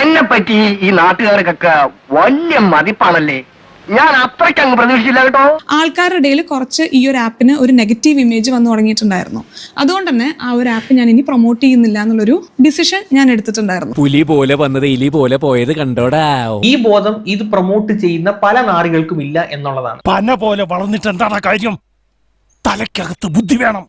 എന്നെ പറ്റി ഈ നാട്ടുകാർക്കൊക്കെ വലിയ മതിപ്പാണല്ലേ? ഞാൻ അത്രയ്ക്ക് അങ്ങ് പ്രതീക്ഷിച്ചില്ല കേട്ടോ. ആൾക്കാരുടെ ഇടയിൽ കുറച്ച് ഈ ഒരു ആപ്പിന് ഒരു നെഗറ്റീവ് ഇമേജ് വന്നു തുടങ്ങിയിട്ടുണ്ടായിരുന്നു. അതുകൊണ്ട് തന്നെ ആ ഒരു ആപ്പ് ഞാൻ ഇനി പ്രൊമോട്ട് ചെയ്യുന്നില്ല എന്നുള്ളൊരു ഡിസിഷൻ ഞാൻ എടുത്തിട്ടുണ്ടായിരുന്നു. പുലി പോലെ വന്നത് ഇലി പോലെ പോയത് കണ്ടോടാ. ഈ ബോധം ഇത് പ്രൊമോട്ട് ചെയ്യുന്ന പല നാറികൾക്കും ഇല്ല എന്നുള്ളതാണ്. പന പോലെ വളർന്നിട്ട് എന്താണ് കാര്യം? തലക്കകത്ത് ബുദ്ധി വേണം.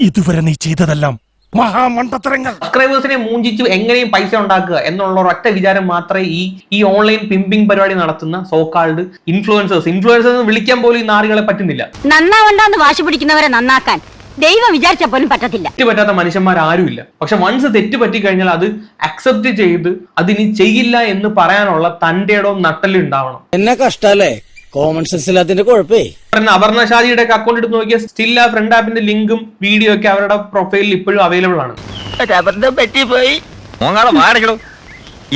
ഇതുവരെ നീ ചെയ്തതെല്ലാം മഹാമണ്ടത്തരങ്ങൾ സബ്സ്ക്രൈബേഴ്സിനെ മൂഞ്ചിച്ച് എങ്ങനെയും പൈസ ഉണ്ടാക്കുക എന്നുള്ള ഒറ്റ വിചാരം മാത്രമേ ഈ ഈ ഓൺലൈൻ പിമ്പിംഗ് പരിപാടി നടത്തുന്ന സോക്കാൾഡ് ഇൻഫ്ലുവൻസേഴ്സ് ഇൻഫ്ലുവൻസേഴ്സ് വിളിക്കാൻ പോലും ഈ നാറികളെ പറ്റുന്നില്ല. നന്നാവണ്ടെന്ന് വാശി പിടിക്കുന്നവരെ നന്നാക്കാൻ ദൈവം വിചാരിച്ച പോലും പറ്റത്തില്ല. തെറ്റ് പറ്റാത്ത മനുഷ്യന്മാർ ആരുമില്ല പക്ഷെ വൺസ് തെറ്റ് പറ്റി കഴിഞ്ഞാൽ അത് അക്സെപ്റ്റ് ചെയ്ത് അതിനി ചെയ്യില്ല എന്ന് പറയാനുള്ള തന്റെ ഇടവും നട്ടലും ഉണ്ടാവണം. എന്നെ കഷ്ടല്ലേ? കോമൺ സെൻസ് ഇല്ലാത്തതിന്റെ കുഴപ്പേ. അപർണ ഷാജിയുടെ ഒക്കെ അക്കൗണ്ട് എടുത്ത് നോക്കിയാൽ സ്റ്റിൽ ആ ഫ്രണ്ട് ആപ്പിന്റെ ലിങ്കും വീഡിയോ ഒക്കെ അവരുടെ പ്രൊഫൈലിൽ ഇപ്പോഴും അവൈലബിൾ ആണ്. മോങ്ങാളെ മാറിക്കണു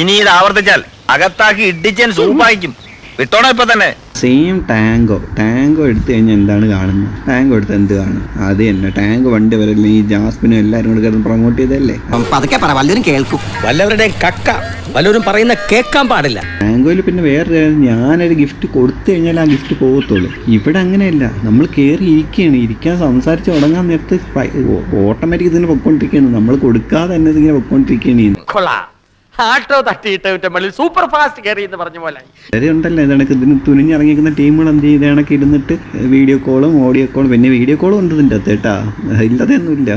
ഇനി ഇത് ആവർത്തിച്ചാൽ അകത്താക്കി ഇടിച്ചാൻ സൂപ്പായിക്കും. വിട്ടോണം ഇപ്പൊ തന്നെ. സെയിം ടാങ്കോ ടാങ്കോ എടുത്തു കഴിഞ്ഞാൽ എന്താണ് കാണുന്നത്? ടാങ്കോ എടുത്ത് എന്ത് കാണും? അത് തന്നെ. ടാങ്ക് വണ്ടി വരല്ലേ ഈ ജാസ്മിനും എല്ലാരും കൂടെ കിടന്ന് പ്രൊമോട്ട് ചെയ്തല്ലേ പതുക്കെ പറ വല്ലവരും കേൾക്കും. വല്ലവരുടെ കക്ക വല്ലവരും പറയുന്ന കേൾക്കാൻ പാടില്ല. ടാങ്കോയിൽ പിന്നെ വേറെ കാര്യം, ഞാനൊരു ഗിഫ്റ്റ് കൊടുത്തു കഴിഞ്ഞാൽ ആ ഗിഫ്റ്റ് പോകത്തുള്ളൂ. ഇവിടെ അങ്ങനെയല്ല. നമ്മൾ കയറി ഇരിക്കുകയാണ്. ഇരിക്കാൻ സംസാരിച്ച് തുടങ്ങാൻ നേരത്ത് ഓട്ടോമാറ്റിക് ഇതിന് പൊക്കോണ്ടിരിക്കുകയാണ്. നമ്മൾ കൊടുക്കാതെ തന്നെ ഇതിങ്ങനെ പൊക്കോണ്ടിരിക്കുകയാണ് കൊള്ളാം. ആട്ടോ തട്ടിയിട്ട് മുകളിൽ സൂപ്പർ ഫാസ്റ്റ് കയറി എന്ന് പറഞ്ഞ പോലെ വളരെ ഉണ്ടല്ലോ ഇതണക്ക് ഇതിന് തുനിഞ്ഞിറങ്ങിക്കുന്ന ടീമുകൾ എന്ത് ചെയ്ത് കണക്ക് ഇരുന്നിട്ട് വീഡിയോ കോളും ഓഡിയോ കോളും പിന്നെ വീഡിയോ കോളും ഉണ്ട് ഇതിന്റെ അകത്ത് കേട്ടാ. ഇല്ലാതെയൊന്നുമില്ല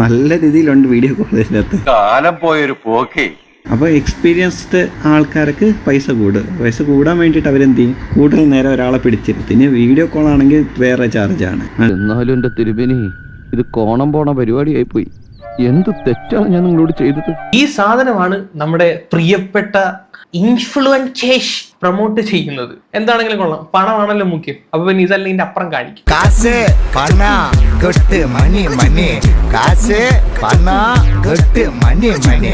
നല്ല രീതിയിലുണ്ട് വീഡിയോ കോൾ ഇതിന്റെ അകത്ത്. കാലം പോയൊരു പോക്കേ. അപ്പോൾ എക്സ്പീരിയൻസ്ഡ് ആൾക്കാർക്ക് പൈസ കൂടും. പൈസ കൂടാൻ വേണ്ടിട്ട് അവരെന്ത് ചെയ്യും? കൂടുതൽ നേരം ഒരാളെ പിടിച്ചിരുത്തി ഇനി വീഡിയോ കോൾ ആണെങ്കിൽ വേറെ ചാർജാണ് എന്നാലും എന്റെ തിരുമേനി ഇത് കോണം പോണ പരിപാടിയായി പോയി എന്ത് തെറ്റാണ് ഞാൻ നിങ്ങളോട് ചെയ്തത്? ഈ സാധനമാണ് നമ്മുടെ പ്രിയപ്പെട്ട ഇൻഫ്ലുവൻസേഷ് പ്രൊമോട്ട് ചെയ്യുന്നത്. എന്താണെങ്കിലും കൊള്ളാം. പണമാണല്ലോ മുഖ്യം. അപ്പൊ പിന്നെ ഇതല്ല ഇതിന്റെ അപ്പുറം കാണിക്കും. കാശ് പണ കെട്ട് മണി മണി. കാശ് പണ കെട്ട് മണി മണി.